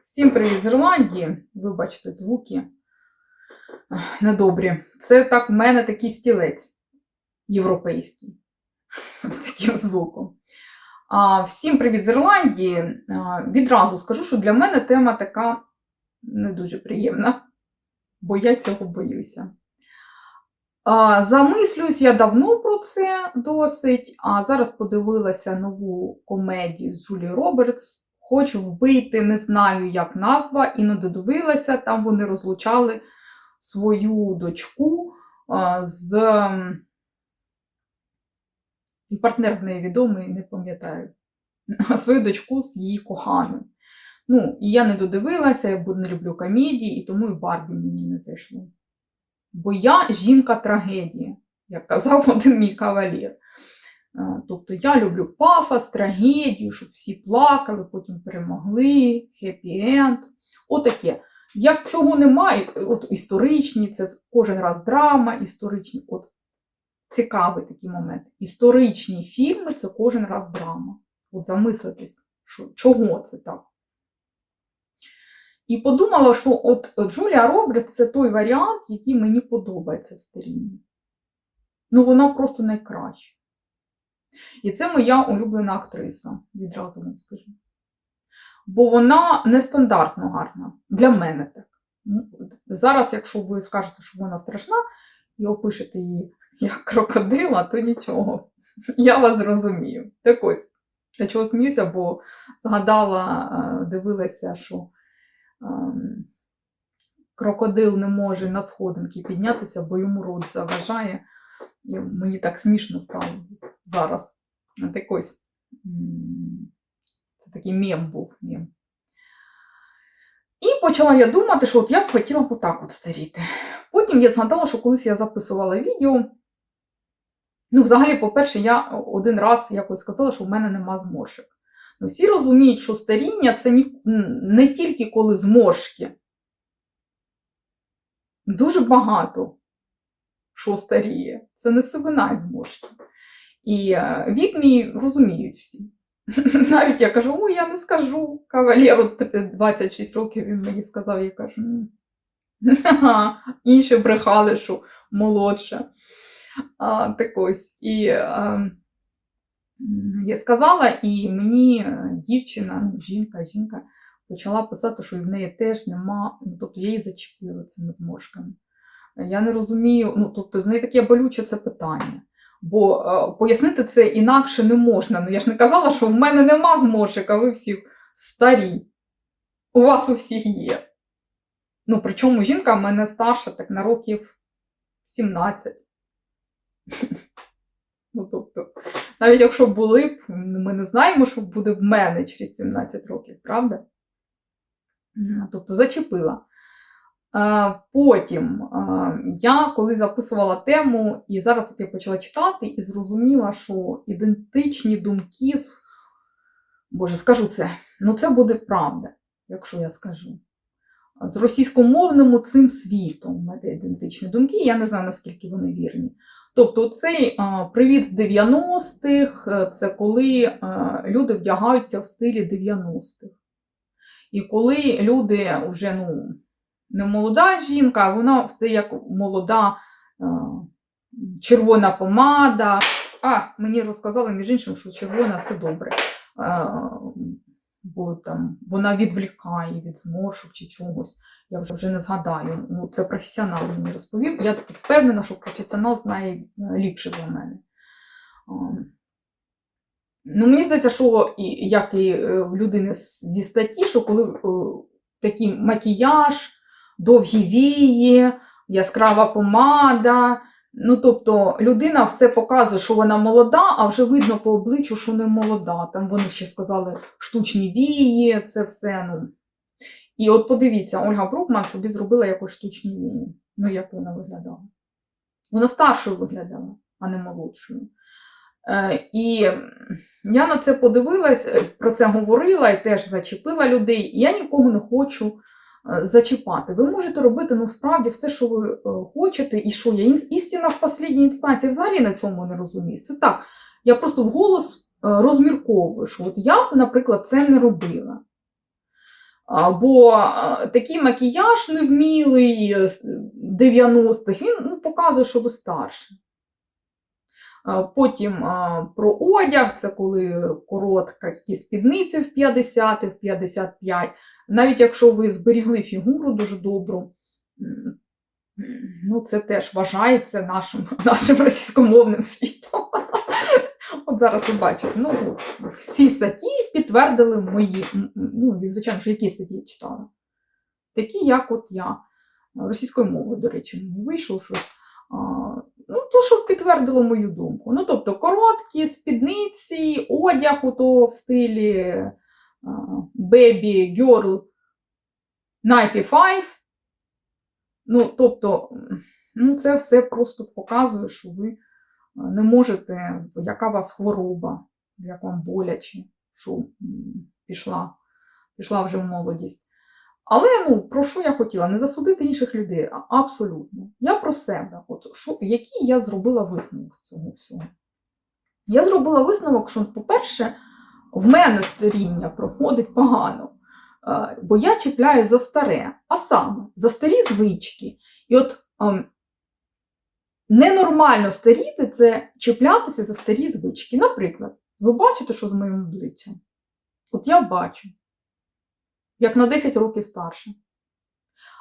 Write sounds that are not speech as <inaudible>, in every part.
Всім привіт з Ірландії. Вибачте, звуки недобрі. Це так в мене такий стілець європейський <laughs> з таким звуком. А, всім привіт з Ірландії. А, відразу скажу, що для мене тема така не дуже приємна, бо я цього боюся. А, замислююсь я давно про це досить, а зараз подивилася нову комедію з Джулі Робертс. Хочу вбити, не знаю, як назва, і не додивилася. Там вони розлучали свою дочку з. І партнер в неї відомий, не пам'ятаю. Свою дочку з її коханим. Ну, і я не додивилася, я не люблю комедії, і тому і Барбі мені не зайшло. Бо я жінка-трагедія, як казав <laughs> один мій кавалір. Е, Тобто я люблю пафос, трагедію, щоб всі плакали, потім перемогли, хеппі-енд. Отаке. Як цього немає, от історичні, це кожен раз драма, історичні, от цікавий такий момент. Історичні фільми це кожен раз драма. От замислитись, що, чого це так. І подумала, що от Джулія Робертс це той варіант, який мені подобається в старінні. Ну, вона просто найкраща. І це моя улюблена актриса, відразу вам скажу. Бо вона нестандартно гарна. Для мене так. Ну, Зараз, якщо ви скажете, що вона страшна, і опишете її як крокодила, то нічого. Я вас зрозумію. Так ось, я чого сміюся, бо згадала, е, дивилася, що ем, крокодил не може на сходинки піднятися, бо йому рот заважає. І мені так смішно стало зараз. Так ось. Це такий мем був. Мем. І почала я думати, що от я б хотіла б отак от старіти. Потім я згадала, що колись я записувала відео. Ну, взагалі, по-перше, я один раз якось сказала, що в мене нема зморшок. Ну, всі розуміють, що старіння це не тільки коли зморшки. Дуже багато що старіє. Це не сивина і зморшки. І е, вік мій розуміють всі. <laughs> Навіть я кажу, ой, я не скажу. Кавалеру 26 років він мені сказав, я кажу, «М, <laughs> інші брехали, що молодша. А, так ось. І а, я сказала, і мені е, дівчина, ну, жінка, жінка почала писати, що в неї теж нема, ну, тобто я її зачепила цими зморшками. Я не розумію, ну тобто з неї таке болюче це питання. Бо е, пояснити це інакше не можна. Ну я ж не казала, що в мене нема зморшок, а ви всі старі. У вас у всіх є. Ну, причому жінка в мене старша так на років 17. <laughs> Ну, тобто, навіть якщо були б, ми не знаємо, що буде в мене через 17 років, правда? Тобто зачепила. Е, Потім е, я коли записувала тему, і зараз от я почала читати і зрозуміла, що ідентичні думки, Боже, скажу це, ну це буде правда, якщо я скажу. З російськомовним цим світом мене ідентичні думки, я не знаю, наскільки вони вірні. Тобто, цей привіт з 90-х, е, це коли е, люди вдягаються в стилі 90-х. І коли люди вже ну, не молода жінка, а вона все як молода е, червона помада. А, мені розказали, між іншим, що червона це добре. Е, бо там вона відвлікає від зморшок чи чогось. Я вже, вже не згадаю. Ну, це професіонал мені розповів. Я впевнена, що професіонал знає е, ліпше за мене. Ну, мені здається, що як і в людини зі статті, що коли такий макіяж, довгі вії, яскрава помада. Ну, тобто людина все показує, що вона молода, а вже видно по обличчю, що не молода. Там вони ще сказали штучні вії, це все. Ну. І от подивіться, Ольга Брукман собі зробила якось штучні вії. Ну, як вона виглядала? Вона старшою виглядала, а не молодшою. Е, і я на це подивилась, про це говорила і теж зачепила людей. Я нікого не хочу зачіпати. Ви можете робити ну, справді все, що ви е, хочете, і що я істина в останній інстанції взагалі на цьому не розумію. Це так. Я просто вголос е, розмірковую, що от я наприклад, це не робила. Або такий макіяж невмілий е, з 90-х, він ну, показує, що ви старше. Потім про одяг, це коли коротка ті в 50, в 55. Навіть якщо ви зберігли фігуру дуже добру, ну це теж вважається нашим, <laughs> нашим російськомовним світом. <laughs> От зараз ви бачите, ну от, всі статті підтвердили мої, ну і звичайно, що які статті я читала. Такі, як от я. Російською мовою, до речі, мені вийшло щось. Ну, то, що підтвердило мою думку. Ну, тобто, короткі спідниці, одяг у то в стилі Baby Girl 95. Ну, тобто, ну, це все просто показує, що ви не можете, яка у вас хвороба, як вам боляче, що пішла, пішла вже в молодість. Але ну, про що я хотіла? Не засудити інших людей. Абсолютно. Я про себе. От, що, який я зробила висновок з цього всього? Я зробила висновок, що, по-перше, в мене старіння проходить погано, е, бо я чіпляюсь за старе, а саме за старі звички. І от ем, ненормально старіти це чіплятися за старі звички. Наприклад, ви бачите, що з моїм обличчям? От я бачу як на 10 років старше.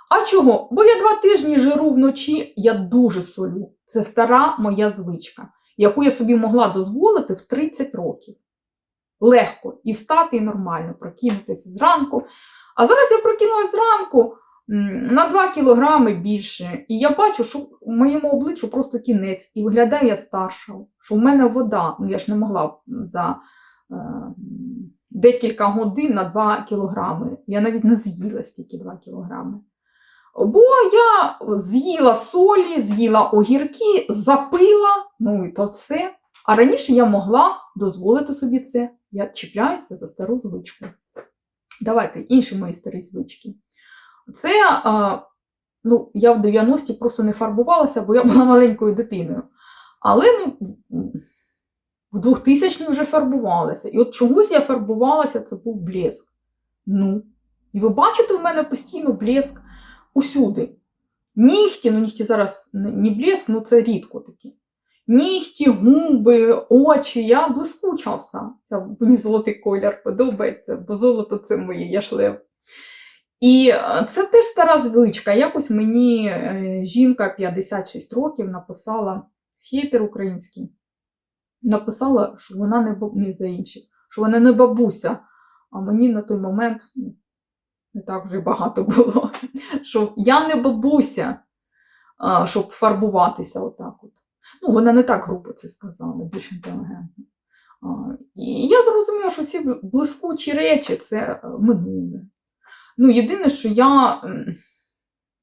А чого? Бо я два тижні жиру вночі, я дуже солю. Це стара моя звичка, яку я собі могла дозволити в 30 років. Легко і встати, і нормально, прокинутися зранку. А зараз я прокинулася зранку на 2 кілограми більше. І я бачу, що в моєму обличчю просто кінець, і виглядаю я старша, що в мене вода. Ну я ж не могла за е, декілька годин на 2 кілограми. Я навіть не з'їла стільки 2 кілограми. Бо я з'їла солі, з'їла огірки, запила, ну і то все. А раніше я могла дозволити собі це. Я чіпляюся за стару звичку. Давайте інші мої старі звички. Це ну, я в 90-ті просто не фарбувалася, бо я була маленькою дитиною. Але ну, в 2000 вже фарбувалася. І от чомусь я фарбувалася, це був блеск. Ну, і ви бачите, в мене постійно блеск усюди. Нігті, ну нігті зараз не блеск, ну це рідко такі. Нігті, губи, очі, я блискуча вся. Мені золотий колір подобається, бо золото це моє, я. І е, це теж стара звичка. Якось мені е, жінка 56 років написала хейтер український написала, що вона не баб... не за інших, що вона не бабуся. А мені на той момент ну, не так вже багато було. <laughs> Що я не бабуся, щоб фарбуватися отак. от. Ну, вона не так грубо це сказала, більш інтелігентно. І я зрозуміла, що всі блискучі речі це е, минуле. Ну, єдине, що я.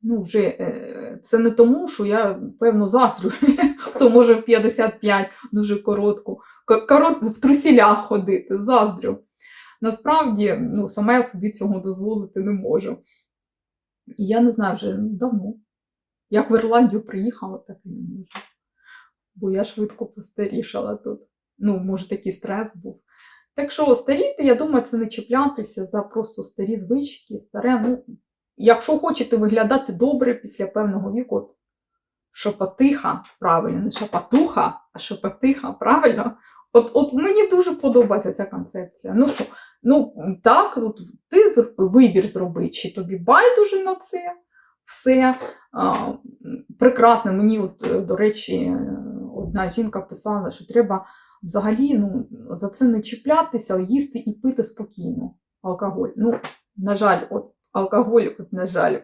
Ну, вже е, це не тому, що я певно заздрю, <laughs> хто може в 55 дуже коротку, корот, в трусілях ходити, заздрю. Насправді, ну, сама я собі цього дозволити не можу. Я не знаю вже давно. Як в Ірландію приїхала, так і не можу. Бо я швидко постарішала тут. Ну, може, такий стрес був. Так що старіти, я думаю, це не чіплятися за просто старі звички, старе. Ну, якщо хочете виглядати добре після певного віку, от шепотиха, правильно, не шепотуха, а шепотиха, правильно. От, от мені дуже подобається ця концепція. Ну що, ну так, от ти вибір зроби, чи тобі байдуже на це все. А, прекрасно. Мені, от, до речі, одна жінка писала, що треба взагалі ну, за це не чіплятися, їсти і пити спокійно алкоголь. Ну, на жаль, от алкоголь, от, на жаль,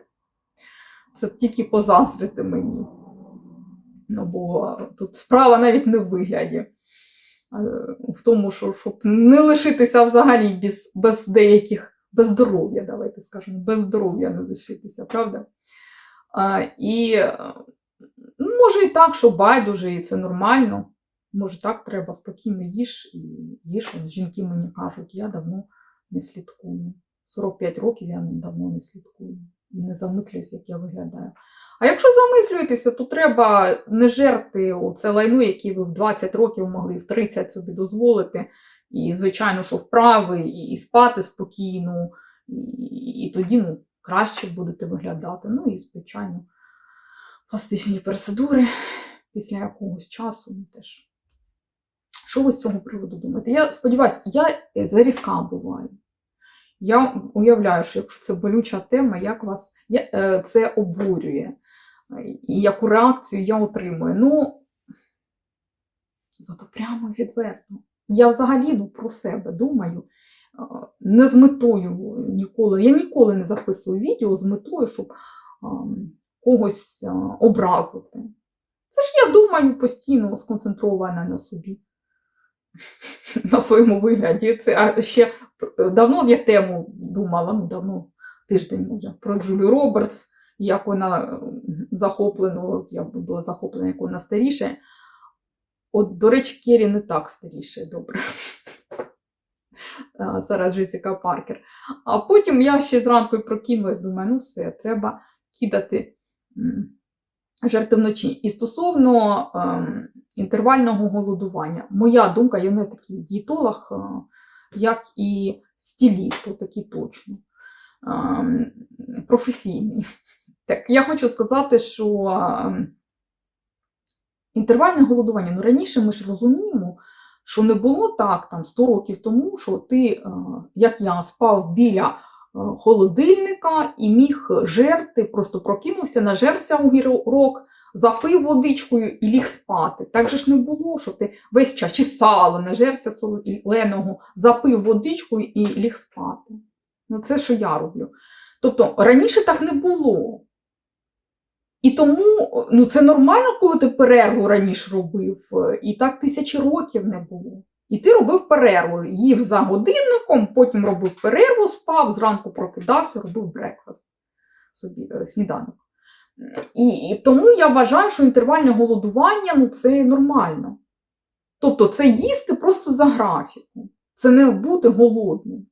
це тільки позаздрити мені. Ну, бо тут справа навіть не в вигляді, в тому, що щоб не лишитися взагалі без, без деяких, без здоров'я, давайте скажемо, без здоров'я не лишитися, правда? А, і може і так, що байдуже, і це нормально. Може, так треба спокійно їж і їж. Жінки мені кажуть, я давно не слідкую. 45 років я давно не слідкую і не замислююся, як я виглядаю. А якщо замислюєтеся, то треба не жерти це лайно, яке ви в 20 років могли в 30 собі дозволити. І, звичайно, що вправи, і, і спати спокійно, і, і тоді ну, краще будете виглядати. Ну і, звичайно, пластичні процедури після якогось часу ну, теж. Що ви з цього приводу думаєте? Я сподіваюся, я зарізка буваю. Я уявляю, що якщо це болюча тема, як вас е, це обурює, і яку реакцію я отримую. Ну, зато прямо відверто. Я взагалі ну, про себе думаю, е, не з метою ніколи. Я ніколи не записую відео з метою, щоб ем, когось е, образити. Це ж я думаю постійно сконцентрована на собі, <laughs> на своєму вигляді. Це а ще давно я тему думала, ну давно, тиждень може, про Джулію Робертс, як вона е, захоплена, я була захоплена, як вона старіше. От, до речі, Кері не так старіше, добре. А, <laughs> Зараз Джесіка Паркер. А потім я ще зранку прокинулась, думаю, ну все, треба кидати м, вночі. І стосовно ем, інтервального голодування, моя думка, я не такий дієтолог, е, як і стиліст, от такий точно, ем, професійний. Так, я хочу сказати, що ем, інтервальне голодування, ну раніше ми ж розуміємо, що не було так там 100 років тому, що ти, е, як я, спав біля холодильника і міг жерти, просто прокинувся, нажерся огірок, запив водичкою і ліг спати. Так же ж не було, що ти весь час чи сало, нажерся соленого, запив водичкою і ліг спати. Ну, це що я роблю. Тобто раніше так не було. І тому ну, це нормально, коли ти перерву раніше робив, і так тисячі років не було. І ти робив перерву, їв за годинником, потім робив перерву, спав, зранку прокидався, робив брекфаст собі е, сніданок. І, і тому я вважаю, що інтервальне голодування ну, це нормально. Тобто це їсти просто за графіком. Це не бути голодним.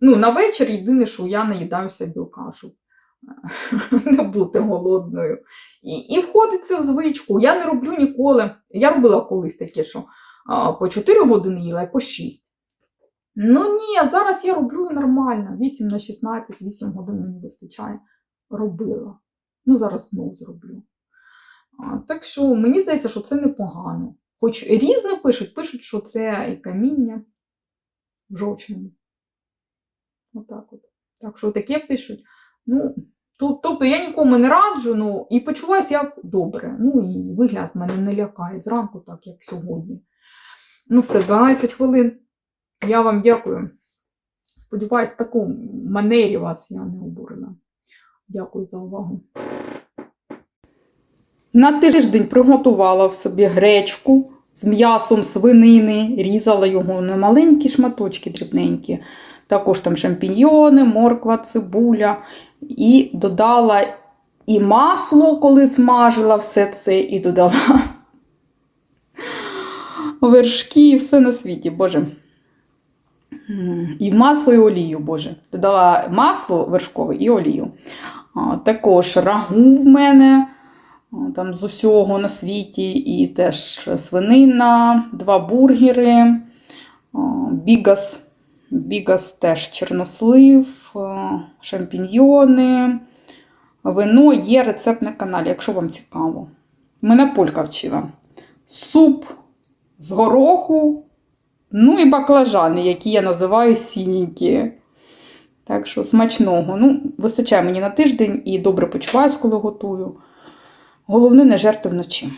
Ну, на вечір єдине, що я наїдаюся білка, щоб <laughs> не бути голодною. І, і входить це в звичку. Я не роблю ніколи. Я робила колись таке, що по 4 години їла і по 6. Ну ні, зараз я роблю нормально. 8 на 16, 8 годин мені вистачає. Робила. Ну, зараз знову зроблю. Так що мені здається, що це непогано. Хоч різне пишуть, пишуть, що це і каміння в жовчному. Отак от. Так що таке пишуть. Ну, тобто я нікому не раджу, ну, і почуваюся я добре. Ну, і вигляд мене не лякає зранку, так як сьогодні. Ну, все, 12 хвилин. Я вам дякую. Сподіваюсь, в такому манері вас я не обурила. Дякую за увагу. На тиждень приготувала в собі гречку з м'ясом свинини, різала його на маленькі шматочки дрібненькі. Також там шампіньйони, морква, цибуля. І додала і масло, коли смажила все це, і додала вершки і все на світі, Боже. І масло, і олію, Боже. Додала масло вершкове і олію. Також рагу в мене там з усього на світі, і теж свинина, два бургери, бігас, бігас теж чорнослив, шампіньйони. Вино є рецепт на каналі, якщо вам цікаво. Мене полька вчила. Суп з гороху, ну і баклажани, які я називаю сіненькі. Так що смачного. Ну, вистачає мені на тиждень і добре почуваюсь, коли готую. Головне не жерти вночі.